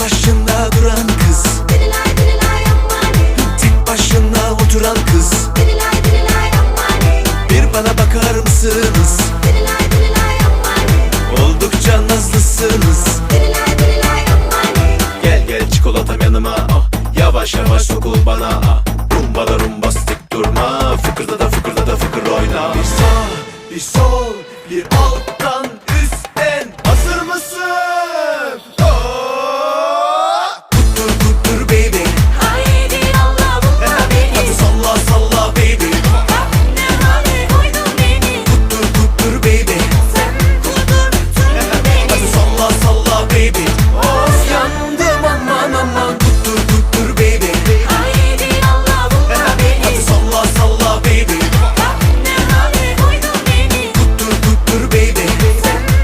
başında duran kız. Tek başına oturan kız. Bir bana bakar mısınız? Oldukça nazlısınız. Dililay Gel gel çikolatam yanıma. Ah Yavaş yavaş sokul bana. Ah Rumbala rumbastik durma. Fıkırda da fıkırda da fıkır oyna. Bir sağ bir sol bir alttan